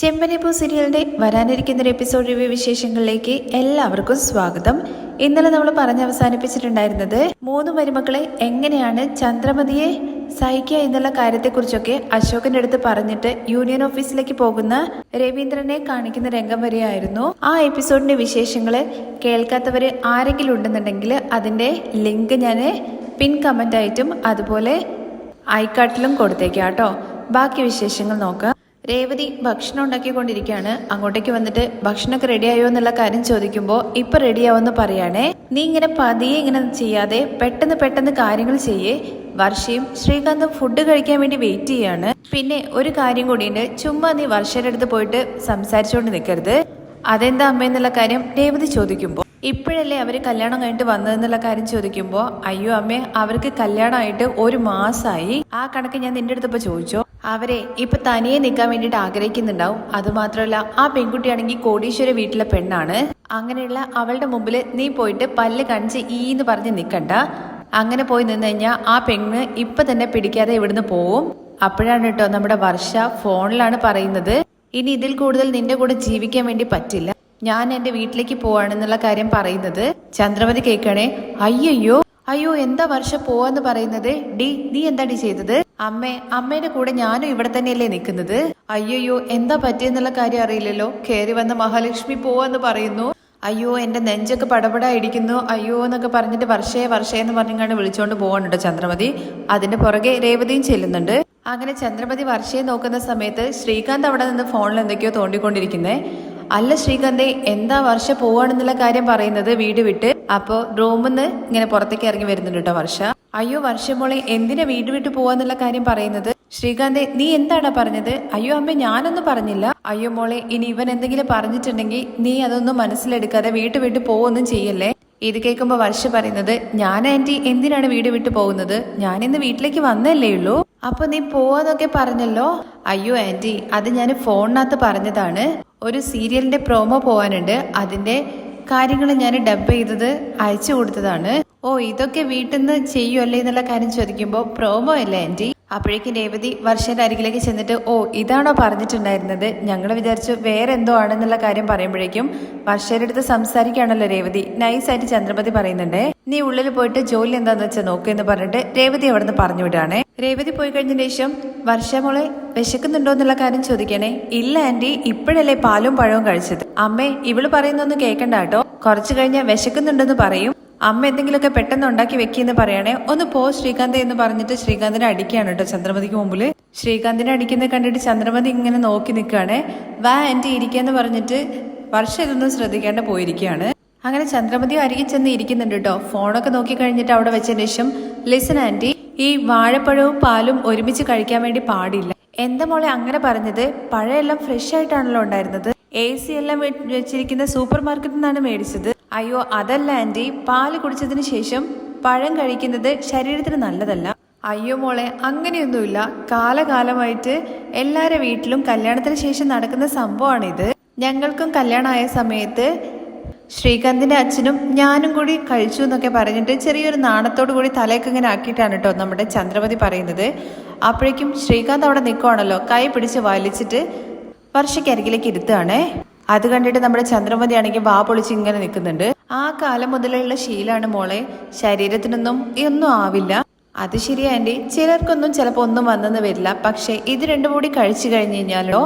ചെമ്പനിപ്പൂ സീരിയലിന്റെ വരാനിരിക്കുന്ന ഒരു എപ്പിസോഡ് റിവ്യൂ വിശേഷങ്ങളിലേക്ക് എല്ലാവർക്കും സ്വാഗതം. ഇന്നലെ നമ്മൾ പറഞ്ഞ് അവസാനിപ്പിച്ചിട്ടുണ്ടായിരുന്നത് മൂന്ന് മരുമക്കളെ എങ്ങനെയാണ് ചന്ദ്രമതിയെ സഹിക്കുക എന്നുള്ള കാര്യത്തെക്കുറിച്ചൊക്കെ അശോകന്റെ അടുത്ത് പറഞ്ഞിട്ട് യൂണിയൻ ഓഫീസിലേക്ക് പോകുന്ന രവീന്ദ്രനെ കാണിക്കുന്ന രംഗം വരെയായിരുന്നു. ആ എപ്പിസോഡിന്റെ വിശേഷങ്ങൾ കേൾക്കാത്തവർ ആരെങ്കിലും ഉണ്ടെന്നുണ്ടെങ്കിൽ അതിന്റെ ലിങ്ക് ഞാൻ പിൻ കമന്റ് ആയിട്ടും അതുപോലെ ഐക്കാട്ടിലും കൊടുത്തേക്കാം കേട്ടോ. ബാക്കി വിശേഷങ്ങൾ നോക്കാം. രേവതി ഭക്ഷണം ഉണ്ടാക്കിക്കൊണ്ടിരിക്കുകയാണ്. അങ്ങോട്ടേക്ക് വന്നിട്ട് ഭക്ഷണമൊക്കെ റെഡിയായോ എന്നുള്ള കാര്യം ചോദിക്കുമ്പോൾ ഇപ്പൊ റെഡിയാവുമെന്ന് പറയാണേ. നീ ഇങ്ങനെ പതിയെ ഇങ്ങനെ ചെയ്യാതെ പെട്ടെന്ന് പെട്ടെന്ന് കാര്യങ്ങൾ ചെയ്യേ. വർഷയും ശ്രീകാന്തും ഫുഡ് കഴിക്കാൻ വേണ്ടി വെയിറ്റ് ചെയ്യാണ്. പിന്നെ ഒരു കാര്യം കൂടിയുണ്ട്. ചുമ്മാ നീ വർഷയുടെ അടുത്ത് പോയിട്ട് സംസാരിച്ചുകൊണ്ട് നിൽക്കരുത് അതെന്താ അമ്മ എന്നുള്ള കാര്യം രേവതി ചോദിക്കുമ്പോൾ ഇപ്പോഴല്ലേ അവർ കല്യാണം കഴിഞ്ഞിട്ട് വന്നതെന്നുള്ള കാര്യം ചോദിക്കുമ്പോൾ അയ്യോ അമ്മേ അവർക്ക് കല്യാണമായിട്ട് ഒരു മാസമായി ആ കണക്ക് ഞാൻ നിന്റെ അടുത്ത് ഇപ്പൊ ചോദിച്ചോ? അവരെ ഇപ്പൊ തനിയെ നിൽക്കാൻ വേണ്ടിട്ട് ആഗ്രഹിക്കുന്നുണ്ടാവും. അതുമാത്രമല്ല ആ പെൺകുട്ടിയാണെങ്കിൽ കോടീശ്വര വീട്ടിലെ പെണ്ണാണ്. അങ്ങനെയുള്ള അവളുടെ മുമ്പിൽ നീ പോയിട്ട് പല്ല് കാണിച്ച് ഈ എന്ന് പറഞ്ഞ് നിൽക്കണ്ട. അങ്ങനെ പോയി നിന്ന് കഴിഞ്ഞാൽ ആ പെണ്ണ് ഇപ്പൊ തന്നെ പിടിക്കാതെ ഇവിടുന്ന് പോവും. അപ്പോഴാണ് കേട്ടോ നമ്മുടെ വർഷ ഫോണിലാണ് പറയുന്നത്. ഇനി ഇതിൽ കൂടുതൽ നിന്റെ കൂടെ ജീവിക്കാൻ വേണ്ടി പറ്റില്ല. ഞാൻ എന്റെ വീട്ടിലേക്ക് പോവാണെന്നുള്ള കാര്യം പറയുന്നത് ചന്ദ്രമതി കേൾക്കണേ. അയ്യോ അയ്യോ എന്താ വർഷ പോവാന്ന് പറയുന്നത്? ഡി നീ എന്താടി ചെയ്തത്? അമ്മേ അമ്മേന്റെ കൂടെ ഞാനും ഇവിടെ തന്നെയല്ലേ നിൽക്കുന്നത്? അയ്യോ എന്താ പറ്റിയെന്നുള്ള കാര്യം അറിയില്ലല്ലോ. കയറി വന്ന മഹാലക്ഷ്മി പോവാന്ന് പറയുന്നു. അയ്യോ എന്റെ നെഞ്ചൊക്കെ പടപടാ ഇടിക്കുന്നു അയ്യോ എന്നൊക്കെ പറഞ്ഞിട്ട് വർഷേ വർഷേ എന്ന് പറഞ്ഞാണ് വിളിച്ചോണ്ട് പോവാനുണ്ടോ ചന്ദ്രമതി. അതിന്റെ പുറകെ രേവതിയും ചെല്ലുന്നുണ്ട്. അങ്ങനെ ചന്ദ്രമതി വർഷയെ നോക്കുന്ന സമയത്ത് ശ്രീകാന്ത് അവിടെ നിന്ന് ഫോണിൽ എന്തൊക്കെയോ തോണ്ടിക്കൊണ്ടിരിക്കുന്നേ. അല്ല ശ്രീകാന്തെ എന്താ വർഷ പോവാണെന്നുള്ള കാര്യം പറയുന്നത് വീട് വിട്ട്? അപ്പോ റൂമിൽ ഇങ്ങനെ പുറത്തേക്ക് ഇറങ്ങി വരുന്നുണ്ട് കേട്ടോ വർഷ. അയ്യോ വർഷ മോളെ എന്തിനാ വീട് വിട്ട് പോവാന്നുള്ള കാര്യം പറയുന്നത്? ശ്രീകാന്തെ നീ എന്താടാ പറഞ്ഞത്? അയ്യോ അമ്മ ഞാനൊന്നും പറഞ്ഞില്ല. അയ്യോ മോളെ ഇനി ഇവൻ എന്തെങ്കിലും പറഞ്ഞിട്ടുണ്ടെങ്കിൽ നീ അതൊന്നും മനസ്സിലെടുക്കാതെ വീട്ട് വിട്ട് പോവൊന്നും ചെയ്യല്ലേ? ഇത് കേൾക്കുമ്പോ വർഷ പറയുന്നത് ഞാൻ ആന്റി എന്തിനാണ് വീട് വിട്ടു പോകുന്നത്? ഞാൻ ഇന്ന് വീട്ടിലേക്ക് വന്നല്ലേ ഉള്ളൂ. അപ്പൊ നീ പോവാന്നൊക്കെ പറഞ്ഞല്ലോ? അയ്യോ ആന്റി അത് ഞാൻ ഫോണിനകത്ത് പറഞ്ഞതാണ്. ഒരു സീരിയലിന്റെ പ്രോമോ പോവാനുണ്ട്. അതിന്റെ കാര്യങ്ങൾ ഞാൻ ഡബ് ചെയ്തത് അയച്ചു കൊടുത്തതാണ്. ഓ ഇതൊക്കെ വീട്ടിൽ നിന്ന് ചെയ്യുമല്ലേ എന്നുള്ള കാര്യം ചോദിക്കുമ്പോൾ പ്രോമോ അല്ലേ ആന്റി? അപ്പോഴേക്കും രേവതി വർഷന്റെ അരികിലേക്ക് ചെന്നിട്ട് ഓ ഇതാണോ പറഞ്ഞിട്ടുണ്ടായിരുന്നത്? ഞങ്ങൾ വിചാരിച്ചു വേറെ എന്തോ ആണെന്നുള്ള കാര്യം പറയുമ്പോഴേക്കും വർഷയുടെ അടുത്ത് സംസാരിക്കുകയാണല്ലോ രേവതി. നൈസായിട്ട് ചന്ദ്രപതി പറയുന്നുണ്ടേ നീ ഉള്ളിൽ പോയിട്ട് ജോലി എന്താന്ന് വെച്ചാൽ നോക്ക് എന്ന് പറഞ്ഞിട്ട് രേവതി അവിടെ നിന്ന് പറഞ്ഞു വിടുകയാണേ. രേവതി പോയി കഴിഞ്ഞതിന് ശേഷം വർഷ മോളെ വിശക്കുന്നുണ്ടോ എന്നുള്ള കാര്യം ചോദിക്കണേ. ഇല്ല ആന്റി ഇപ്പോഴല്ലേ പാലും പഴവും കഴിച്ചത്. അമ്മേ ഇവൾ പറയുന്നൊന്നും കേൾക്കണ്ട കേട്ടോ. കുറച്ചു കഴിഞ്ഞാൽ വിശക്കുന്നുണ്ടെന്ന് പറയും. അമ്മ എന്തെങ്കിലുമൊക്കെ പെട്ടെന്ന് ഉണ്ടാക്കി വെക്കിയെന്ന് പറയണേ ഒന്ന് പോ ശ്രീകാന്ത് എന്ന് പറഞ്ഞിട്ട് ശ്രീകാന്തിനെ അടിക്കുകയാണ് കേട്ടോ ചന്ദ്രമതിക്ക് മുമ്പിൽ ശ്രീകാന്തിനെ അടിക്കുന്നത് കണ്ടിട്ട് ചന്ദ്രമതി ഇങ്ങനെ നോക്കി നിൽക്കുകയാണ്. വാ എന്റെ ഇരിക്കാന്ന് പറഞ്ഞിട്ട് വർഷം ഇതൊന്നും ശ്രദ്ധിക്കാണ്ട് പോയിരിക്കുകയാണ്. അങ്ങനെ ചന്ദ്രമതി അരികിൽ ചെന്ന് ഇരിക്കുന്നുണ്ട് കേട്ടോ. ഫോണൊക്കെ നോക്കി കഴിഞ്ഞിട്ട് അവിടെ വെച്ചതിന് ശേഷം ലിസൺ ആന്റി ഈ വാഴപ്പഴവും പാലും ഒരുമിച്ച് കഴിക്കാൻ വേണ്ടി പാടില്ല. എന്താ മോളെ അങ്ങനെ പറഞ്ഞത്? പഴമെല്ലാം ഫ്രഷ് ആയിട്ടാണല്ലോ ഉണ്ടായിരുന്നത്. എ സി എല്ലാം വെച്ചിരിക്കുന്ന സൂപ്പർ മാർക്കറ്റിൽ നിന്നാണ് മേടിച്ചത്. അയ്യോ അതല്ല ആന്റി പാൽ കുടിച്ചതിന് ശേഷം പഴം കഴിക്കുന്നത് ശരീരത്തിന് നല്ലതല്ല. അയ്യോ മോളെ അങ്ങനെയൊന്നുമില്ല. കാലകാലമായിട്ട് എല്ലാവരുടെ വീട്ടിലും കല്യാണത്തിന് ശേഷം നടക്കുന്ന സംഭവമാണിത്. ഞങ്ങൾക്കും കല്യാണമായ സമയത്ത് ശ്രീകാന്തിന്റെ അച്ഛനും ഞാനും കൂടി കഴിച്ചു എന്നൊക്കെ പറഞ്ഞിട്ട് ചെറിയൊരു നാണത്തോടു കൂടി തലയൊക്കെ ഇങ്ങനെ ആക്കിയിട്ടാണ് കേട്ടോ നമ്മുടെ ചന്ദ്രമതി പറയുന്നത്. അപ്പോഴേക്കും ശ്രീകാന്ത് അവിടെ നിൽക്കുവാണല്ലോ കൈ പിടിച്ച് വലിച്ചിട്ട് വർഷയ്ക്കരികിലേക്ക് ഇരുത്തുകയാണേ. അത് കണ്ടിട്ട് നമ്മുടെ ചന്ദ്രമതി ആണെങ്കിൽ വാ പൊളിച്ച് ഇങ്ങനെ നിൽക്കുന്നുണ്ട്. ആ കാലം മുതലുള്ള ശീലാണ് മോളെ. ശരീരത്തിനൊന്നും ഒന്നും ആവില്ല. അത് ശരിയാ ആന്റി. ചിലർക്കൊന്നും ചിലപ്പോൾ ഒന്നും വന്നെന്ന് വരില്ല. പക്ഷെ ഇത് രണ്ടും കൂടി കഴിച്ചു കഴിഞ്ഞു കഴിഞ്ഞാലോ?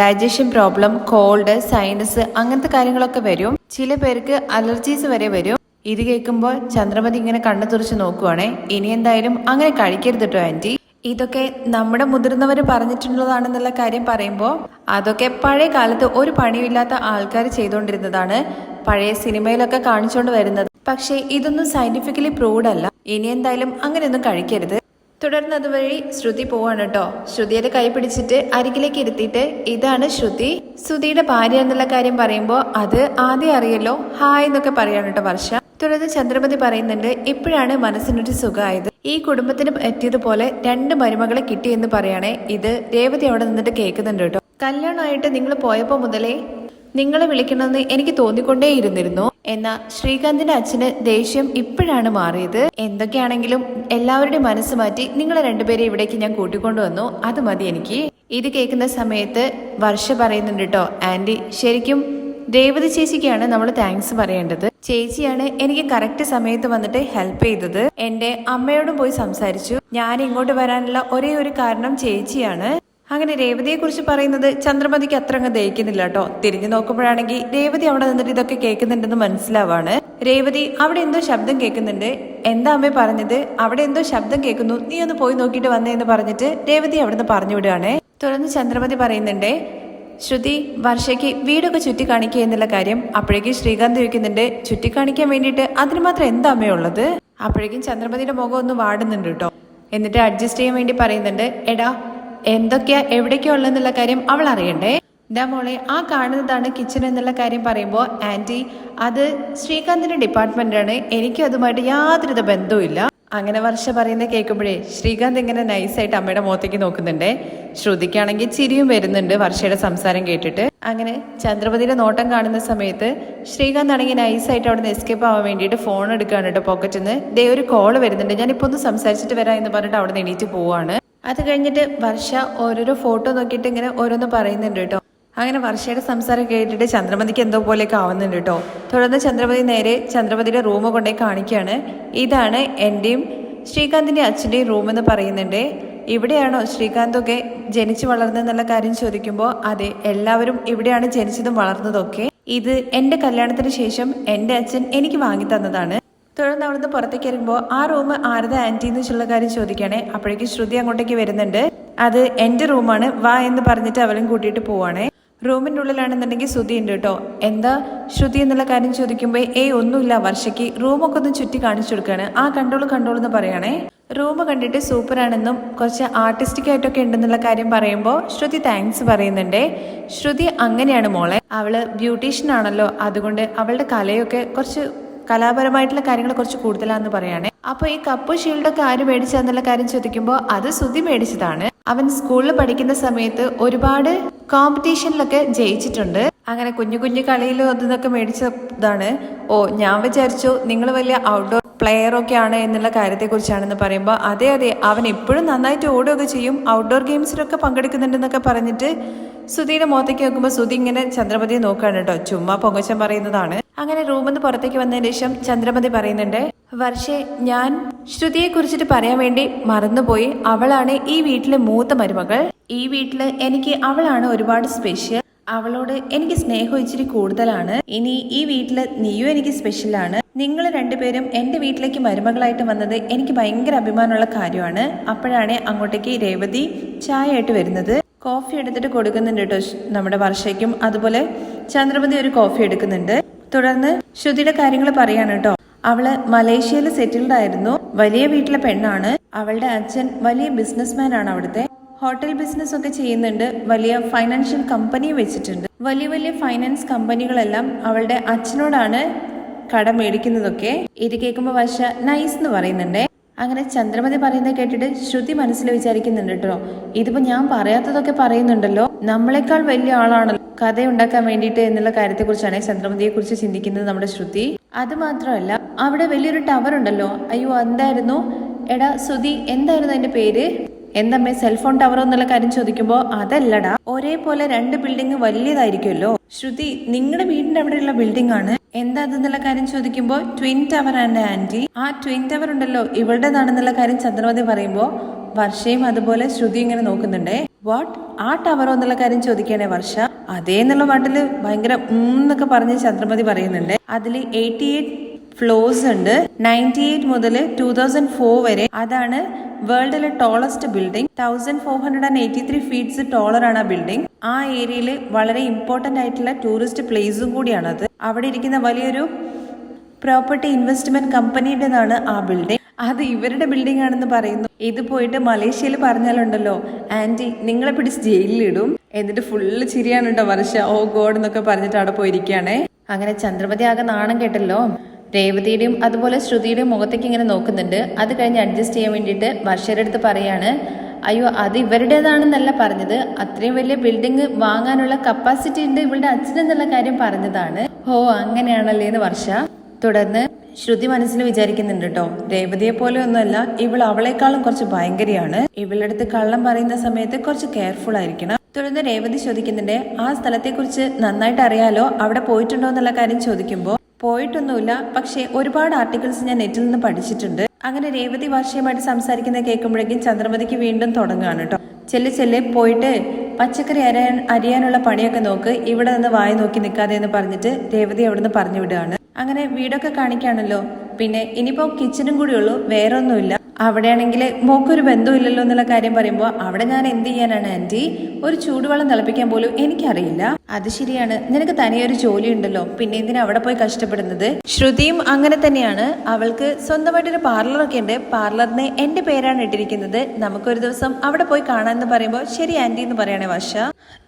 ഡൈജഷൻ പ്രോബ്ലം കോൾഡ് സൈനസ് അങ്ങനത്തെ കാര്യങ്ങളൊക്കെ വരും. ചില പേർക്ക് അലർജീസ് വരെ വരും. ഇത് കേൾക്കുമ്പോൾ ചന്ദ്രമതി ഇങ്ങനെ കണ്ണു തുറച്ച് നോക്കുവാണേ. ഇനി എന്തായാലും അങ്ങനെ കഴിക്കരുത് കേട്ടോ ആന്റി. ഇതൊക്കെ നമ്മുടെ മുതിർന്നവർ പറഞ്ഞിട്ടുള്ളതാണെന്നുള്ള കാര്യം പറയുമ്പോൾ അതൊക്കെ പഴയ കാലത്ത് ഒരു പണിയില്ലാത്ത ആൾക്കാർ ചെയ്തുകൊണ്ടിരുന്നതാണ് പഴയ സിനിമയിലൊക്കെ കാണിച്ചുകൊണ്ട് വരുന്നത്. പക്ഷേ ഇതൊന്നും സയന്റിഫിക്കലി പ്രൂവ്ഡ് അല്ല. ഇനി എന്തായാലും അങ്ങനെയൊന്നും കഴിക്കരുത്. തുടർന്ന് അതുവഴി ശ്രുതി പോവാണ് കേട്ടോ ശ്രുതിയുടെ കൈ പിടിച്ചിട്ട് അരികിലേക്ക് ഇരുത്തിയിട്ട് ഇതാണ് ശ്രുതി. ശ്രുതിയുടെ ഭാര്യ എന്നുള്ള കാര്യം പറയുമ്പോൾ അത് ആദ്യം അറിയല്ലോ. ഹായ് എന്നൊക്കെ പറയാണ് കേട്ടോ വർഷ. തുടർന്ന് ചന്ദ്രമതി പറയുന്നുണ്ട് ഇപ്പോഴാണ് മനസ്സിനൊരു സുഖമായത്. ഈ കുടുംബത്തിന് പറ്റിയതുപോലെ രണ്ട് മരുമകളെ കിട്ടിയെന്ന് പറയണേ. ഇത് രേവതി അവിടെ നിന്നിട്ട് കേൾക്കുന്നുണ്ട് കേട്ടോ. കല്യാണമായിട്ട് നിങ്ങൾ പോയപ്പോൾ മുതലേ നിങ്ങളെ വിളിക്കണമെന്ന് എനിക്ക് തോന്നിക്കൊണ്ടേയിരുന്നിരുന്നു. എന്നാ ശ്രീകാന്തിന്റെ അച്ഛന് ദേഷ്യം ഇപ്പോഴാണ് മാറിയത്. എന്തൊക്കെയാണെങ്കിലും എല്ലാവരുടെയും മനസ്സ് മാറ്റി നിങ്ങളെ രണ്ടുപേരെ ഇവിടേക്ക് ഞാൻ കൂട്ടിക്കൊണ്ടുവന്നു. അത് മതി എനിക്ക്. ഇത് കേൾക്കുന്ന സമയത്ത് വർഷ പറയുന്നുണ്ട് കേട്ടോ ആന്റി ശരിക്കും രേവതി ചേച്ചിക്കാണ് നമ്മൾ താങ്ക്സ് പറയേണ്ടത്. ചേച്ചിയാണ് എനിക്ക് കറക്റ്റ് സമയത്ത് വന്നിട്ട് ഹെൽപ്പ് ചെയ്തത്. എന്റെ അമ്മയോടും പോയി സംസാരിച്ചു. ഞാൻ ഇങ്ങോട്ട് വരാനുള്ള ഒരേ ഒരു കാരണം ചേച്ചിയാണ്. അങ്ങനെ രേവതിയെ കുറിച്ച് പറയുന്നത് ചന്ദ്രമതിക്ക് അത്ര അങ്ങ് ദഹിക്കുന്നില്ല കേട്ടോ. തിരിഞ്ഞു നോക്കുമ്പോഴാണെങ്കിൽ രേവതി അവിടെ നിന്നിട്ട് ഇതൊക്കെ കേൾക്കുന്നുണ്ടെന്ന് മനസ്സിലാവാണ്. രേവതി അവിടെ എന്തോ ശബ്ദം കേൾക്കുന്നുണ്ട്. എന്താ അമ്മ പറഞ്ഞത്? അവിടെ എന്തോ ശബ്ദം കേൾക്കുന്നു. നീ ഒന്ന് പോയി നോക്കിയിട്ട് വന്നേ എന്ന് പറഞ്ഞിട്ട് രേവതി അവിടുന്ന് പറഞ്ഞു വിടുകയാണ് തുടർന്ന് ചന്ദ്രമതി പറയുന്നുണ്ടേ ശ്രുതി വർഷയ്ക്ക് വീടൊക്കെ ചുറ്റിക്കാണിക്കുക എന്നുള്ള കാര്യം അപ്പോഴേക്കും ശ്രീകാന്ത് ചോദിക്കുന്നുണ്ട് ചുറ്റിക്കാണിക്കാൻ വേണ്ടിയിട്ട് അതിന് മാത്രം എന്താമേ ഉള്ളത് അപ്പോഴേക്കും ചന്ദ്രമതിയുടെ മുഖം ഒന്ന് വാടുന്നുണ്ട് കേട്ടോ. എന്നിട്ട് അഡ്ജസ്റ്റ് ചെയ്യാൻ വേണ്ടി പറയുന്നുണ്ട് എടാ എന്തൊക്കെയാ എവിടേക്കാ ഉള്ളതെന്നുള്ള കാര്യം അവൾ അറിയണ്ടേ? ഇതാ മോളെ ആ കാണുന്നതാണ് കിച്ചൺ എന്നുള്ള കാര്യം പറയുമ്പോൾ ആന്റി അത് ശ്രീകാന്തിന്റെ ഡിപ്പാർട്ട്മെന്റാണ് എനിക്കും അതുമായിട്ട് യാതൊരുവിധ ബന്ധവുമില്ല. അങ്ങനെ വർഷ പറയുന്നത് കേൾക്കുമ്പോഴേ ശ്രീകാന്ത് ഇങ്ങനെ നൈസായിട്ട് അമ്മയുടെ മുഖത്തേക്ക് നോക്കുന്നുണ്ട്. ശ്രുതിക്കാണെങ്കിൽ ചിരിയും വരുന്നുണ്ട് വർഷയുടെ സംസാരം കേട്ടിട്ട്. അങ്ങനെ ചന്ദ്രപതിയുടെ നോട്ടം കാണുന്ന സമയത്ത് ശ്രീകാന്ത് ആണെങ്കിൽ നൈസായിട്ട് അവിടെ നിന്ന് എസ്കേപ്പ് ആവാൻ വേണ്ടിയിട്ട് ഫോൺ എടുക്കുകയാണ് കേട്ടോ പോക്കറ്റിൽ നിന്ന് ദേ ഒരു കോൾ വരുന്നുണ്ട്. ഞാനിപ്പോൾ ഒന്ന് സംസാരിച്ചിട്ട് വരാം എന്ന് പറഞ്ഞിട്ട് അവിടെ നിന്ന് എണീറ്റ് പോവാണ്. അത് കഴിഞ്ഞിട്ട് വർഷ ഓരോരോ ഫോട്ടോ നോക്കിയിട്ട് ഇങ്ങനെ ഓരോന്ന് പറയുന്നുണ്ട് കേട്ടോ. അങ്ങനെ വർഷയുടെ സംസാരം കേട്ടിട്ട് ചന്ദ്രമതിക്ക് എന്തോ പോലെയൊക്കെ ആവുന്നുണ്ട് കേട്ടോ തുടർന്ന് ചന്ദ്രമതി നേരെ ചന്ദ്രമതിയുടെ റൂം കൊണ്ടുപോയി കാണിക്കുകയാണ്. ഇതാണ് എന്റെയും ശ്രീകാന്തിന്റെ അച്ഛന്റെയും റൂം എന്ന് പറയുന്നുണ്ട്. ഇവിടെയാണോ ശ്രീകാന്തൊക്കെ ജനിച്ചു വളർന്നതെന്നുള്ള കാര്യം ചോദിക്കുമ്പോൾ അതെ എല്ലാവരും ഇവിടെയാണ് ജനിച്ചതും വളർന്നതൊക്കെ. ഇത് എന്റെ കല്യാണത്തിന് ശേഷം എന്റെ അച്ഛൻ എനിക്ക് വാങ്ങി തന്നതാണ്. തുടർന്ന് അവിടുന്ന് പുറത്തേക്ക് വരുമ്പോൾ ആ റൂം ആരുടെ ആന്റി എന്ന് വെച്ചുള്ള കാര്യം ചോദിക്കുകയാണെ. അപ്പോഴേക്കും ശ്രുതി അങ്ങോട്ടേക്ക് വരുന്നുണ്ട്. അത് എന്റെ റൂമാണ് വാ എന്ന് പറഞ്ഞിട്ട് അവരും കൂട്ടിയിട്ട് പോവാണേ. റൂമിന്റെ ഉള്ളിലാണെന്നുണ്ടെങ്കിൽ ശ്രുതി ഉണ്ട് കേട്ടോ. എന്താ? ശ്രുതി എന്നുള്ള കാര്യം ചോദിക്കുമ്പോൾ ഏയ് ഒന്നുമില്ല വർഷയ്ക്ക് റൂമൊക്കെ ഒന്ന് ചുറ്റി കാണിച്ചു കൊടുക്കുകയാണ് ആ കണ്ടോളൂ കണ്ടോളൂ എന്ന് പറയണേ. റൂം കണ്ടിട്ട് സൂപ്പറാണെന്നും കുറച്ച് ആർട്ടിസ്റ്റിക് ആയിട്ടൊക്കെ ഉണ്ടെന്നുള്ള കാര്യം പറയുമ്പോൾ ശ്രുതി താങ്ക്സ് പറയുന്നുണ്ട്. ശ്രുതി അങ്ങനെയാണ് മോളെ. അവൾ ബ്യൂട്ടീഷ്യൻ ആണല്ലോ. അതുകൊണ്ട് അവളുടെ കലയൊക്കെ കുറച്ച് കലാപരമായിട്ടുള്ള കാര്യങ്ങൾ കുറച്ച് കൂടുതലാണെന്ന് പറയുകയാണെ അപ്പോൾ ഈ കപ്പ് ഷീൽഡൊക്കെ ആര് മേടിച്ചതെന്നുള്ള കാര്യം ചോദിക്കുമ്പോൾ അത് ശ്രുതി മേടിച്ചതാണ്. അവൻ സ്കൂളിൽ പഠിക്കുന്ന സമയത്ത് ഒരുപാട് കോമ്പറ്റീഷനിലൊക്കെ ജയിച്ചിട്ടുണ്ട്. അങ്ങനെ കുഞ്ഞു കുഞ്ഞു കളിയിലും അതൊക്കെ മേടിച്ചതാണ്. ഓ ഞാൻ വിചാരിച്ചു നിങ്ങൾ വലിയ ഔട്ട്ഡോർ പ്ലെയർ ഒക്കെ ആണ് എന്നുള്ള കാര്യത്തെക്കുറിച്ചാണെന്ന് പറയുമ്പോൾ അതെ അതെ അവൻ എപ്പോഴും നന്നായിട്ട് ഓടുകയൊക്കെ ചെയ്യും. ഔട്ട്ഡോർ ഗെയിംസിലൊക്കെ പങ്കെടുക്കുന്നുണ്ടെന്നൊക്കെ പറഞ്ഞിട്ട് സുധീനെ മുഖത്തേക്ക് നോക്കുമ്പോൾ സുധി ഇങ്ങനെ ചന്ദ്രപതിയെ നോക്കുകയാണ് കേട്ടോ. ചുമ്മാ പൊങ്ങച്ചൻ പറയുന്നതാണ്. അങ്ങനെ റൂമിൽ നിന്ന് പുറത്തേക്ക് വന്നതിന് ശേഷം ചന്ദ്രമതി പറയുന്നുണ്ട് വർഷേ ഞാൻ ശ്രുതിയെ കുറിച്ചിട്ട് പറയാൻ വേണ്ടി മറന്നുപോയി. അവളാണ് ഈ വീട്ടിലെ മൂത്ത മരുമകൾ. ഈ വീട്ടിൽ എനിക്ക് അവളാണ് ഒരുപാട് സ്പെഷ്യൽ അവളോട് എനിക്ക് സ്നേഹം ഇച്ചിരി കൂടുതലാണ്. ഇനി ഈ വീട്ടിൽ നീയും എനിക്ക് സ്പെഷ്യലാണ് നിങ്ങൾ രണ്ടുപേരും എന്റെ വീട്ടിലേക്ക് മരുമകളായിട്ട് വന്നത് എനിക്ക് ഭയങ്കര അഭിമാനമുള്ള കാര്യമാണ്. അപ്പോഴാണ് അങ്ങോട്ടേക്ക് രേവതി ചായ ആയിട്ട് വരുന്നത്. കോഫി എടുത്തിട്ട് കൊടുക്കുന്നുണ്ട് കേട്ടോ നമ്മുടെ വർഷയ്ക്കും. അതുപോലെ ചന്ദ്രമതി ഒരു കോഫി എടുക്കുന്നുണ്ട്. തുടർന്ന് ശ്രുതിയുടെ കാര്യങ്ങൾ പറയാണ് കേട്ടോ. അവൾ മലേഷ്യയിൽ സെറ്റിൽഡ് ആയിരുന്നു. വലിയ വീട്ടിലെ പെണ്ണാണ്. അവളുടെ അച്ഛൻ വലിയ ബിസിനസ്മാൻ ആണ് അവിടുത്തെ. ഹോട്ടൽ ബിസിനസ് ഒക്കെ ചെയ്യുന്നുണ്ട്. വലിയ ഫൈനാൻഷ്യൽ കമ്പനി വെച്ചിട്ടുണ്ട്. വലിയ വലിയ ഫൈനാൻസ് കമ്പനികളെല്ലാം അവളുടെ അച്ഛനോടാണ് കട മേടിക്കുന്നതൊക്കെ. ഇത് കേൾക്കുമ്പോൾ വശ നൈസ് എന്ന് പറയുന്നുണ്ട്. അങ്ങനെ ചന്ദ്രമതി പറയുന്നത് കേട്ടിട്ട് ശ്രുതി മനസ്സിൽ വിചാരിക്കുന്നുണ്ട് കേട്ടോ. ഇതിപ്പോ ഞാൻ പറയാത്തതൊക്കെ പറയുന്നുണ്ടല്ലോ. നമ്മളെക്കാൾ വലിയ ആളാണല്ലോ. കഥ ഉണ്ടാക്കാൻ വേണ്ടിയിട്ട് എന്നുള്ള കാര്യത്തെക്കുറിച്ചാണ് ചന്ദ്രമതിയെ കുറിച്ച് ചിന്തിക്കുന്നത് നമ്മുടെ ശ്രുതി. അതുമാത്രമല്ല അവിടെ വലിയൊരു ടവർ ഉണ്ടല്ലോ. അയ്യോ എന്തായിരുന്നു എടാ ശ്രുതി എന്തായിരുന്നു അതിന്റെ പേര്? എന്തമ്മേ സെൽഫോൺ ടവറോ എന്നുള്ള കാര്യം ചോദിക്കുമ്പോൾ അതല്ലടാ. ഒരേപോലെ രണ്ട് ബിൽഡിംഗ് വലിയതായിരിക്കുമല്ലോ. ശ്രുതി നിങ്ങളുടെ വീടിന്റെ അവിടെയുള്ള ബിൽഡിംഗ് ആണ്. എന്താ അതെന്നുള്ള കാര്യം ചോദിക്കുമ്പോൾ ട്വിൻ ടവർ ആണ് ആന്റി ആ ട്വിൻ ടവർ ഉണ്ടല്ലോ ഇവളുടേതാണെന്നുള്ള കാര്യം ചന്ദ്രമതി പറയുമ്പോൾ വർഷയും അതുപോലെ ശ്രുതി ഇങ്ങനെ നോക്കുന്നുണ്ടേ. വാട്ട് ആ ടവറോ എന്നുള്ള കാര്യം ചോദിക്കണേ വർഷ. അതേന്നുള്ള വാട്ടിൽ ഭയങ്കര എന്നൊക്കെ പറഞ്ഞ് ചന്ദ്രമതി പറയുന്നുണ്ട്. അതിൽ എയ്റ്റി എയ്റ്റ് ഫ്ലോർസ് ഉണ്ട്. നയന്റി എയ്റ്റ് മുതൽ ടൂ തൗസൻഡ് ഫോർ വരെ. അതാണ് വേൾഡിലെ tallest building thousand four hundred and eighty three feets taller ആണ് ആ ബിൽഡിംഗ് ആ ഏരിയയിൽ വളരെ ഇമ്പോർട്ടന്റ് ആയിട്ടുള്ള ടൂറിസ്റ്റ് പ്ലേസും കൂടിയാണത്. അവിടെ ഇരിക്കുന്ന വലിയൊരു പ്രോപ്പർട്ടി ഇൻവെസ്റ്റ്മെന്റ് കമ്പനിയുടേതാണ് ആ ബിൽഡിംഗ് അത് ഇവരുടെ ബിൽഡിംഗ് ആണെന്ന് പറയുന്നു. ഇത് പോയിട്ട് മലേഷ്യയിൽ പറഞ്ഞാലുണ്ടല്ലോ ആന്റി നിങ്ങളെ പിടിച്ച് ജയിലിലിടും. എന്നിട്ട് ഫുള്ള് ചിരിയാണ് കേട്ടോ വർഷ. ഓ ഗോഡ് എന്നൊക്കെ പറഞ്ഞിട്ട് അവിടെ പോയിരിക്കുകയാണേ. അങ്ങനെ ചന്ദ്രപതി ആകെ നാണം കേട്ടല്ലോ. രേവതിയുടെയും അതുപോലെ ശ്രുതിയുടെയും മുഖത്തേക്ക് ഇങ്ങനെ നോക്കുന്നുണ്ട്. അത് കഴിഞ്ഞ് അഡ്ജസ്റ്റ് ചെയ്യാൻ വേണ്ടിയിട്ട് വർഷയുടെ അടുത്ത് പറയാണ് അയ്യോ അത് ഇവരുടേതാണെന്നല്ല പറഞ്ഞത്. അത്രയും വലിയ ബിൽഡിംഗ് വാങ്ങാനുള്ള കപ്പാസിറ്റി ഉണ്ട് ഇവളുടെ അച്ഛനെന്നുള്ള കാര്യം പറഞ്ഞതാണ്. ഓ അങ്ങനെയാണല്ലേ എന്ന് വർഷ. തുടർന്ന് ശ്രുതി മനസ്സിൽ വിചാരിക്കുന്നുണ്ട് കേട്ടോ രേവതിയെ പോലെ ഒന്നുമല്ല ഇവൾ അവളെക്കാളും കുറച്ച് ഭയങ്കരയാണ്. ഇവളടുത്ത് കള്ളം പറയുന്ന സമയത്ത് കുറച്ച് കെയർഫുൾ ആയിരിക്കണം. തുടർന്ന് രേവതി ചോദിക്കുന്നുണ്ട് ആ സ്ഥലത്തെക്കുറിച്ച് നന്നായിട്ട് അറിയാലോ? അവിടെ പോയിട്ടുണ്ടോ? എന്നുള്ള കാര്യം ചോദിക്കുമ്പോൾ പോയിട്ടൊന്നുമില്ല. പക്ഷേ ഒരുപാട് ആർട്ടിക്കിൾസ് ഞാൻ നെറ്റിൽ നിന്ന് പഠിച്ചിട്ടുണ്ട്. അങ്ങനെ രേവതി ഭാഷയുമായിട്ട് സംസാരിക്കുന്നത് കേൾക്കുമ്പോഴേക്കും ചന്ദ്രമതിക്ക് വീണ്ടും തുടങ്ങുകയാണ് കേട്ടോ ചെല്ല് ചെല്ലെ പോയിട്ട് പച്ചക്കറി അരയാൻ അരിയാനുള്ള പണിയൊക്കെ നോക്ക്. ഇവിടെ നിന്ന് വായി നോക്കി നിൽക്കാതെ എന്ന് പറഞ്ഞിട്ട് രേവതി അവിടുന്ന് പറഞ്ഞു വിടുകയാണ്. അങ്ങനെ വീടൊക്കെ കാണിക്കാണല്ലോ പിന്നെ ഇനിയിപ്പോ കിച്ചനും കൂടി ഉള്ളൂ. വേറെ ഒന്നുമില്ല അവിടെയാണെങ്കിൽ മോക്കൊരു ബന്ധമില്ലല്ലോ എന്നുള്ള കാര്യം പറയുമ്പോൾ അവിടെ ഞാൻ എന്ത് ചെയ്യാനാണ് ആന്റി? ഒരു ചൂടുവെള്ളം തിളപ്പിക്കാൻ പോലും എനിക്കറിയില്ല. അത് ശരിയാണ്. നിനക്ക് തനിയൊരു ജോലി ഉണ്ടല്ലോ. പിന്നെ എന്തിനാ അവിടെ പോയി കഷ്ടപ്പെടുന്നത്? ശ്രുതിയും അങ്ങനെ തന്നെയാണ്. അവൾക്ക് സ്വന്തമായിട്ടൊരു പാർലറൊക്കെ ഉണ്ട്. പാർലറിന് എന്റെ പേരാണ് ഇട്ടിരിക്കുന്നത്. നമുക്കൊരു ദിവസം അവിടെ പോയി കാണാമെന്ന് പറയുമ്പോൾ ശരി ആന്റി എന്ന് പറയണേ വർഷ.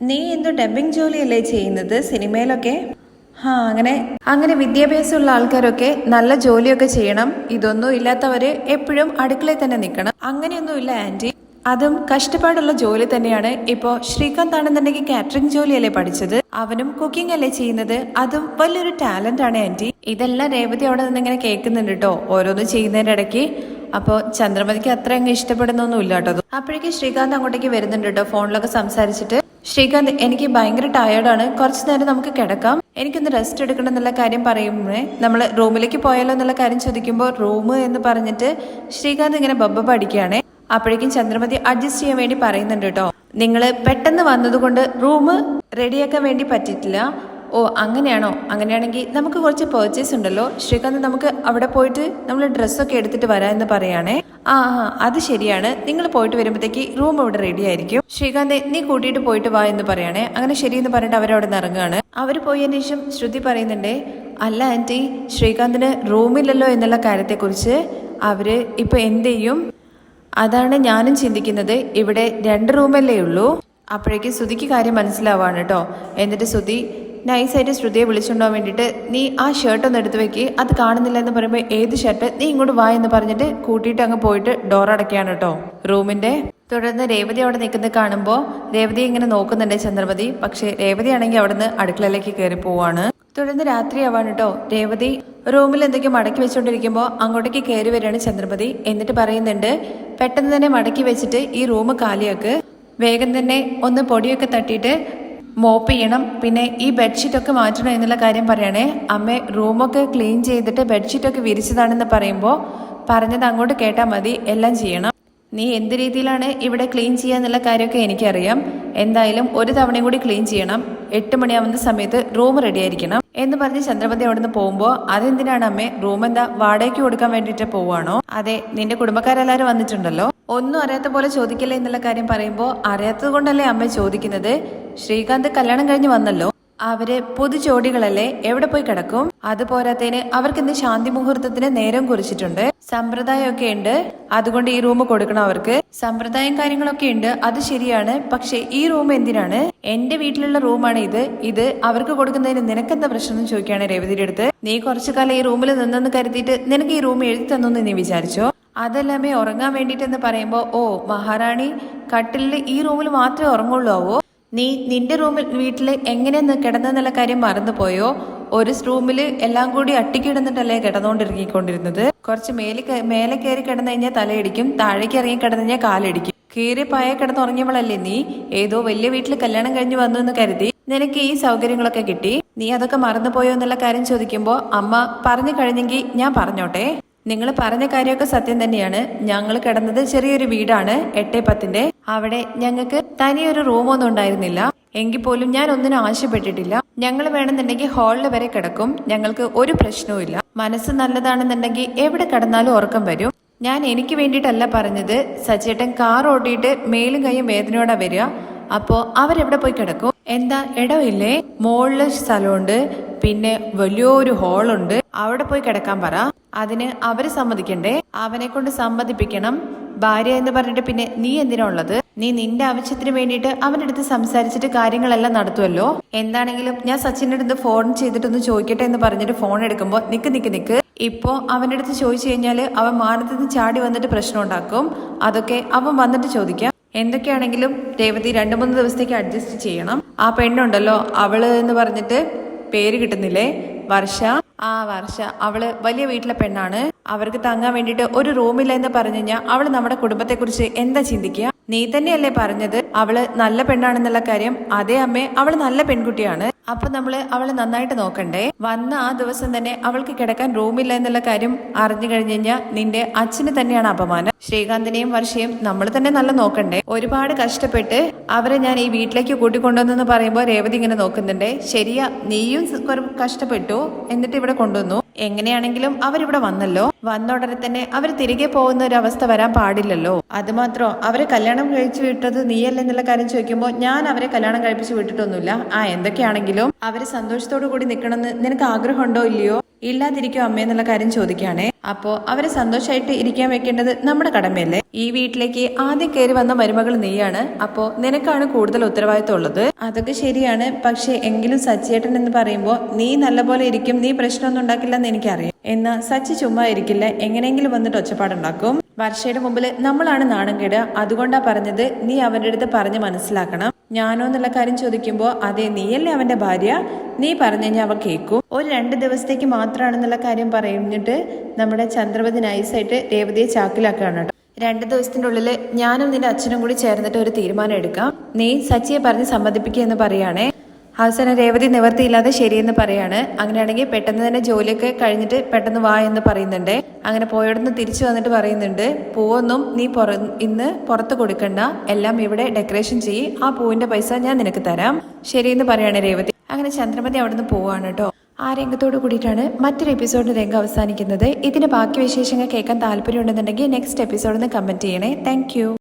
നീ എന്തോ ഡബിങ് ജോലിയല്ലേ ചെയ്യുന്നത്? സിനിമയിലൊക്കെ? ആ അങ്ങനെ. അങ്ങനെ വിദ്യാഭ്യാസമുള്ള ആൾക്കാരൊക്കെ നല്ല ജോലിയൊക്കെ ചെയ്യണം. ഇതൊന്നും ഇല്ലാത്തവര് എപ്പോഴും അടുക്കളയിൽ തന്നെ നിൽക്കണം. അങ്ങനെയൊന്നുമില്ല ആന്റി. അതും കഷ്ടപ്പാടുള്ള ജോലി തന്നെയാണ് ഇപ്പോ ശ്രീകാന്ത് ആണെന്നുണ്ടെങ്കിൽ കാറ്ററിംഗ് ജോലിയല്ലേ പഠിച്ചത്? അവനും കുക്കിംഗ് അല്ലേ ചെയ്യുന്നത്? അതും വലിയൊരു ടാലന്റ് ആണ് ആന്റി. ഇതെല്ലാം രേവതി അവിടെ നിന്ന് ഇങ്ങനെ കേൾക്കുന്നുണ്ട് കേട്ടോ ഓരോന്ന് ചെയ്യുന്നതിന്റെ ഇടയ്ക്ക്. അപ്പോൾ ചന്ദ്രമതിക്ക് അത്ര അങ്ങ് ഇഷ്ടപ്പെടുന്നൊന്നും ഇല്ല കേട്ടോ. അപ്പോഴേക്കും ശ്രീകാന്ത് അങ്ങോട്ടേക്ക് വരുന്നുണ്ട് കേട്ടോ ഫോണിലൊക്കെ സംസാരിച്ചിട്ട്. ശ്രീകാന്ത് എനിക്ക് ഭയങ്കര ടയേർഡാണ് കുറച്ച് നേരം നമുക്ക് കിടക്കാം. എനിക്കൊന്ന് റെസ്റ്റ് എടുക്കണം എന്നുള്ള കാര്യം പറയുമ്പോൾ നമ്മൾ റൂമിലേക്ക് പോയാലോ എന്നുള്ള കാര്യം ചോദിക്കുമ്പോൾ റൂം എന്ന് പറഞ്ഞിട്ട് ശ്രീകാന്ത് ഇങ്ങനെ ബബ്ബ പഠിക്കുകയാണേ. അപ്പോഴേക്കും ചന്ദ്രമതി അഡ്ജസ്റ്റ് ചെയ്യാൻ വേണ്ടി പറയുന്നുണ്ട് കേട്ടോ. നിങ്ങൾ പെട്ടെന്ന് വന്നതുകൊണ്ട് റൂം റെഡിയാക്കാൻ വേണ്ടി പറ്റിയിട്ടില്ല. ഓ അങ്ങനെയാണോ? അങ്ങനെയാണെങ്കിൽ നമുക്ക് കുറച്ച് പേർച്ചേസ് ഉണ്ടല്ലോ. ശ്രീകാന്ത് നമുക്ക് അവിടെ പോയിട്ട് നമ്മൾ ഡ്രസ്സൊക്കെ എടുത്തിട്ട് വരാം എന്ന് പറയാണേ ആ ആ അത് ശരിയാണ്. നിങ്ങൾ പോയിട്ട് വരുമ്പോഴത്തേക്ക് റൂം അവിടെ റെഡി ആയിരിക്കും. ശ്രീകാന്ത് നീ കൂട്ടിയിട്ട് പോയിട്ട് വാ എന്ന് പറയാണേ അങ്ങനെ ശരിയെന്ന് പറഞ്ഞിട്ട് അവരവിടെ നിന്ന് ഇറങ്ങുകയാണ്. അവർ പോയതിനു ശേഷം ശ്രുതി പറയുന്നുണ്ടേ അല്ല ആന്റി ശ്രീകാന്തിന് റൂമില്ലല്ലോ എന്നുള്ള കാര്യത്തെക്കുറിച്ച് അവർ ഇപ്പോൾ എന്ത് ചെയ്യും? അതാണ് ഞാനും ചിന്തിക്കുന്നത്. ഇവിടെ രണ്ട് റൂമല്ലേ ഉള്ളൂ. അപ്പോഴേക്കും ശ്രുതിക്ക് കാര്യം മനസ്സിലാവാണ് കേട്ടോ. എന്നിട്ട് ശ്രുതി നൈസായിട്ട് ശ്രുതിയെ വിളിച്ചുണ്ടോ വേണ്ടിയിട്ട് നീ ആ ഷർട്ട് ഒന്ന് എടുത്ത് വെക്ക്. അത് കാണുന്നില്ല എന്ന് പറയുമ്പോൾ ഏത് ഷർട്ട് നീ ഇങ്ങോട്ട് വാ എന്ന് പറഞ്ഞിട്ട് കൂട്ടിയിട്ട് അങ്ങ് പോയിട്ട് ഡോർ അടയ്ക്കുകയാണ് കേട്ടോ. റൂമിന്റെ തുടർന്ന് രേവതി അവിടെ നിൽക്കുന്നത് കാണുമ്പോൾ രേവതി ഇങ്ങനെ നോക്കുന്നുണ്ട് ചന്ദ്രമതി. പക്ഷേ രേവതി ആണെങ്കിൽ അവിടുന്ന് അടുക്കളയിലേക്ക് കയറി പോവാണ്. തുടർന്ന് രാത്രിയാവാണ് കേട്ടോ. രേവതി റൂമിൽ എന്തൊക്കെയോ മടക്കി വെച്ചുകൊണ്ടിരിക്കുമ്പോൾ അങ്ങോട്ടേക്ക് കയറി വരികയാണ് ചന്ദ്രമതി. എന്നിട്ട് പറയുന്നുണ്ട് പെട്ടെന്ന് തന്നെ മടക്കി വെച്ചിട്ട് ഈ റൂം കാലിയാക്ക്. വേഗം തന്നെ ഒന്ന് പൊടിയൊക്കെ തട്ടിയിട്ട് മോപ്പ് ചെയ്യണം. പിന്നെ ഈ ബെഡ്ഷീറ്റൊക്കെ മാറ്റണം എന്നുള്ള കാര്യം പറയണേ. അമ്മ റൂമൊക്കെ ക്ലീൻ ചെയ്തിട്ട് ബെഡ്ഷീറ്റൊക്കെ വിരിച്ചതാണെന്ന് പറയുമ്പോൾ പറഞ്ഞത് അങ്ങോട്ട് കേട്ടാൽ മതി. എല്ലാം ചെയ്യണം. നീ എന്ത് രീതിയിലാണ് ഇവിടെ ക്ലീൻ ചെയ്യുക എന്നുള്ള കാര്യമൊക്കെ എനിക്കറിയാം. എന്തായാലും ഒരു തവണയും കൂടി ക്ലീൻ ചെയ്യണം. എട്ട് മണിയാവുന്ന സമയത്ത് റൂം റെഡി ആയിരിക്കണം. എന്ന് പറഞ്ഞ് ചന്ദ്രപതി അവിടെ നിന്ന് പോകുമ്പോൾ അതെന്തിനാണ് അമ്മേ? റൂം എന്താ വാടകയ്ക്ക് കൊടുക്കാൻ വേണ്ടിയിട്ട് പോവാണോ? അതെ നിന്റെ കുടുംബക്കാരെല്ലാവരും വന്നിട്ടുണ്ടല്ലോ. ഒന്നും അറിയാത്ത പോലെ ചോദിക്കില്ല എന്നുള്ള കാര്യം പറയുമ്പോൾ അറിയാത്തത് കൊണ്ടല്ലേ അമ്മ ചോദിക്കുന്നത്? ശ്രീകാന്ത് കല്യാണം കഴിഞ്ഞ് വന്നല്ലോ. അവർ പൊതു ചോടികളല്ലേ എവിടെ പോയി കിടക്കും? അത് പോരാത്തതിന് അവർക്ക് ഇന്ന് ശാന്തി മുഹൂർത്തത്തിന് നേരം കുറിച്ചിട്ടുണ്ട്. സമ്പ്രദായമൊക്കെ ഉണ്ട്. അതുകൊണ്ട് ഈ റൂം കൊടുക്കണം അവർക്ക്. സമ്പ്രദായം കാര്യങ്ങളൊക്കെ ഉണ്ട്. അത് ശരിയാണ്. പക്ഷെ ഈ റൂം എന്തിനാണ്? എന്റെ വീട്ടിലുള്ള റൂമാണ് ഇത്. ഇത് അവർക്ക് കൊടുക്കുന്നതിന് നിനക്കെന്താ പ്രശ്നം ചോദിക്കുകയാണ് രേവതിയുടെ അടുത്ത്. നീ കുറച്ചു കാലം ഈ റൂമിൽ നിന്നെന്ന് കരുതിയിട്ട് നിനക്ക് ഈ റൂം എഴുതി തന്നു നീ വിചാരിച്ചോ? അതല്ലാമേ ഉറങ്ങാൻ വേണ്ടിയിട്ടെന്ന് പറയുമ്പോ ഓ മഹാറാണി കട്ടിലിൽ ഈ റൂമിൽ മാത്രമേ ഉറങ്ങുള്ളൂ നീ നിന്റെ റൂമിൽ വീട്ടിൽ എങ്ങനെയെന്ന് കിടന്നെന്നുള്ള കാര്യം മറന്നുപോയോ ഒരു റൂമിൽ എല്ലാം കൂടി അട്ടിക്കിടന്നിട്ടല്ലേ കിടന്നുകൊണ്ടിറങ്ങിക്കൊണ്ടിരുന്നത് കുറച്ച് മേലെ മേലെ കയറി കിടന്നു കഴിഞ്ഞാൽ തലയിടിക്കും താഴേക്ക് ഇറങ്ങി കിടന്നു കഴിഞ്ഞാൽ കാലടിക്കും. കീറി പായ കിടന്നുറങ്ങിയവളല്ലേ നീ? ഏതോ വലിയ വീട്ടിൽ കല്യാണം കഴിഞ്ഞ് വന്നു എന്ന് കരുതി നിനക്ക് ഈ സൗകര്യങ്ങളൊക്കെ കിട്ടി. നീ അതൊക്കെ മറന്നുപോയോ എന്നുള്ള കാര്യം ചോദിക്കുമ്പോ അമ്മ പറഞ്ഞു കഴിഞ്ഞെങ്കിൽ ഞാൻ പറഞ്ഞോട്ടെ? നിങ്ങൾ പറഞ്ഞ കാര്യമൊക്കെ സത്യം തന്നെയാണ്. ഞങ്ങൾ കിടന്നത് ചെറിയൊരു വീടാണ് എട്ടേ പത്തിന്റെ അവിടെ ഞങ്ങൾക്ക് തനിയൊരു റൂമൊന്നും ഉണ്ടായിരുന്നില്ല. എങ്കിൽ പോലും ഞാൻ ഒന്നിനും ആവശ്യപ്പെട്ടിട്ടില്ല. ഞങ്ങൾ വേണമെന്നുണ്ടെങ്കിൽ ഹാളിൽ വരെ കിടക്കും. ഞങ്ങൾക്ക് ഒരു പ്രശ്നവും മനസ്സ് നല്ലതാണെന്നുണ്ടെങ്കിൽ എവിടെ കിടന്നാലും ഉറക്കം വരും. ഞാൻ എനിക്ക് വേണ്ടിയിട്ടല്ല പറഞ്ഞത്. സച്ചേട്ടൻ കാർ ഓടിയിട്ട് മേലും കൈയും വേദനയോടെ വരിക. അപ്പോ അവരെവിടെ പോയി കിടക്കും? എന്താ ഇടമില്ലേ മുകളിൽ സ്ഥലമുണ്ട്. പിന്നെ വലിയൊരു ഹാളുണ്ട് അവിടെ പോയി കിടക്കാൻ പറ. അതിന് അവർ സമ്മതിക്കണ്ടേ? അവനെ കൊണ്ട് സമ്മതിപ്പിക്കണം. ഭാര്യ എന്ന് പറഞ്ഞിട്ട് പിന്നെ നീ എന്തിനാ ഉള്ളത്? നീ നിന്റെ ആവശ്യത്തിന് വേണ്ടിയിട്ട് അവന്റെ അടുത്ത് സംസാരിച്ചിട്ട് കാര്യങ്ങളെല്ലാം നടത്തുമല്ലോ എന്താണെങ്കിലും ഞാൻ സച്ചിന്റെ അടുത്ത് ഫോൺ ചെയ്തിട്ടൊന്ന് ചോദിക്കട്ടെ എന്ന് പറഞ്ഞിട്ട് ഫോൺ എടുക്കുമ്പോൾ നിക്ക് നിക്ക് നിക്ക്. ഇപ്പോ അവന്റെ അടുത്ത് ചോദിച്ചു കഴിഞ്ഞാൽ അവൻ മാനത്ത് നിന്ന് ചാടി വന്നിട്ട് പ്രശ്നം ഉണ്ടാക്കും. അതൊക്കെ അവൻ വന്നിട്ട് ചോദിക്കാം. എന്തൊക്കെയാണെങ്കിലും രേവതി രണ്ടു മൂന്ന് ദിവസത്തേക്ക് അഡ്ജസ്റ്റ് ചെയ്യണം. ആ പെണ്ണുണ്ടല്ലോ അവൾ എന്ന് പറഞ്ഞിട്ട് പേര് കിട്ടുന്നില്ലേ? വർഷ. ആ വർഷ അവൾ വലിയ വീട്ടിലെ പെണ്ണാണ്. അവർക്ക് തങ്ങാൻ വേണ്ടിയിട്ട് ഒരു റൂമില്ല എന്ന് പറഞ്ഞു കഴിഞ്ഞാൽ അവൾ നമ്മുടെ കുടുംബത്തെക്കുറിച്ച് എന്താ ചിന്തിക്കുക? നീ തന്നെയല്ലേ പറഞ്ഞത് അവൾ നല്ല പെണ്ണാണെന്നുള്ള കാര്യം. അതേ അമ്മേ അവൾ നല്ല പെൺകുട്ടിയാണ്. അപ്പൊ നമ്മൾ അവളെ നന്നായിട്ട് നോക്കണ്ടേ? വന്ന ആ ദിവസം തന്നെ അവൾക്ക് കിടക്കാൻ റൂമില്ല എന്നുള്ള കാര്യം അറിഞ്ഞു കഴിഞ്ഞു കഴിഞ്ഞാൽ നിന്റെ അച്ഛന് തന്നെയാണ് അപമാനം. ശ്രീകാന്തിനെയും വർഷയും നമ്മൾ തന്നെ നല്ല നോക്കണ്ടേ? ഒരുപാട് കഷ്ടപ്പെട്ട് അവരെ ഞാൻ ഈ വീട്ടിലേക്ക് കൂട്ടിക്കൊണ്ടുവന്നെന്ന് പറയുമ്പോൾ രേവതി ഇങ്ങനെ നോക്കുന്നുണ്ട്. ശരിയാ നീയും കഷ്ടപ്പെട്ടു. എന്നിട്ട് ഇവിടെ കൊണ്ടുവന്നു. എങ്ങനെയാണെങ്കിലും അവരിവിടെ വന്നല്ലോ. വന്ന ഉടനെ തന്നെ അവർ തിരികെ പോകുന്ന ഒരു അവസ്ഥ വരാൻ പാടില്ലല്ലോ. അത് മാത്രം അവരെ കല്യാണം കഴിച്ചു വിട്ടത് നീയല്ല എന്നുള്ള കാര്യം ചോദിക്കുമ്പോൾ ഞാൻ അവരെ കല്യാണം കഴിപ്പിച്ച് വിട്ടിട്ടൊന്നുമില്ല. ആ എന്തൊക്കെയാണെങ്കിലും. അവരെ സന്തോഷത്തോടു കൂടി നിൽക്കണമെന്ന് നിനക്ക് ആഗ്രഹമുണ്ടോ ഇല്ലയോ? ഇല്ലാതിരിക്കോ അമ്മ എന്നുള്ള കാര്യം ചോദിക്കുകയാണേ. അപ്പോ അവരെ സന്തോഷമായിട്ട് ഇരിക്കാൻ വെക്കേണ്ടത് നമ്മുടെ കടമയല്ലേ? ഈ വീട്ടിലേക്ക് ആദ്യം കയറി വന്ന മരുമകൾ നീയാണ്. അപ്പോ നിനക്കാണ് കൂടുതൽ ഉത്തരവാദിത്വം ഉള്ളത്. അതൊക്കെ ശരിയാണ്. പക്ഷെ എങ്കിലും സച്ചിയേട്ടൻ എന്ന് പറയുമ്പോൾ നീ നല്ലപോലെ ഇരിക്കും. നീ പ്രശ്നമൊന്നും ഉണ്ടാക്കില്ലെന്ന് എനിക്കറിയാം. എന്നാ സച്ചി ചുമ്മാ ഇരിക്കില്ല. എങ്ങനെയെങ്കിലും വന്നിട്ട് ഒച്ചപ്പാടുണ്ടാക്കും. വർഷയുടെ മുമ്പിൽ നമ്മളാണ് നാണം കേട് അതുകൊണ്ടാ പറഞ്ഞത് നീ അവരുടെ അടുത്ത് പറഞ്ഞ് മനസ്സിലാക്കണം. ഞാനോ എന്നുള്ള കാര്യം ചോദിക്കുമ്പോൾ അതെ നീയല്ലേ അവന്റെ ഭാര്യ? നീ പറഞ്ഞു കഴിഞ്ഞാൽ അവ കേൾക്കും ഒരു രണ്ട് ദിവസത്തേക്ക് മാത്രമാണെന്നുള്ള കാര്യം പറഞ്ഞിട്ട് നമ്മുടെ ചന്ദ്രപതി നൈസായിട്ട് രേവതിയെ ചാക്കിലാക്കുകയാണ് കേട്ടോ. രണ്ട് ദിവസത്തിന്റെ ഉള്ളിൽ ഞാനും നിന്റെ അച്ഛനും കൂടി ചേർന്നിട്ട് ഒരു തീരുമാനം എടുക്കാം. നീ സച്ചിയെ പറഞ്ഞ് സമ്മതിപ്പിക്കുക എന്ന് പറയുകയാണേ. അവസാനം രേവതി നിവർത്തിയില്ലാതെ ശരിയെന്ന് പറയാണ്. അങ്ങനെയാണെങ്കിൽ പെട്ടെന്ന് തന്നെ ജോലിയൊക്കെ കഴിഞ്ഞിട്ട് പെട്ടെന്ന് വാ എന്ന് പറയുന്നുണ്ട്. അങ്ങനെ പോയവിടുന്ന് തിരിച്ചു വന്നിട്ട് പറയുന്നുണ്ട് പൂവൊന്നും നീ പുറ ഇന്ന് പുറത്ത് കൊടുക്കണ്ട. എല്ലാം ഇവിടെ ഡെക്കറേഷൻ ചെയ്യ്. ആ പൂവിന്റെ പൈസ ഞാൻ നിനക്ക് തരാം. ശരിയെന്ന് പറയാണ് രേവതി. അങ്ങനെ ചന്ദ്രമതി അവിടുന്ന് പോവാണ് കേട്ടോ ആ രംഗത്തോട് കൂടിയിട്ടാണ് മറ്റൊരു എപ്പിസോഡിന് രംഗം അവസാനിക്കുന്നത്. ഇതിന് ബാക്കി വിശേഷങ്ങൾ കേൾക്കാൻ താല്പര്യമുണ്ടെന്നുണ്ടെങ്കിൽ നെക്സ്റ്റ് എപ്പിസോഡിൽ നിന്ന് കമന്റ് ചെയ്യണേ. താങ്ക്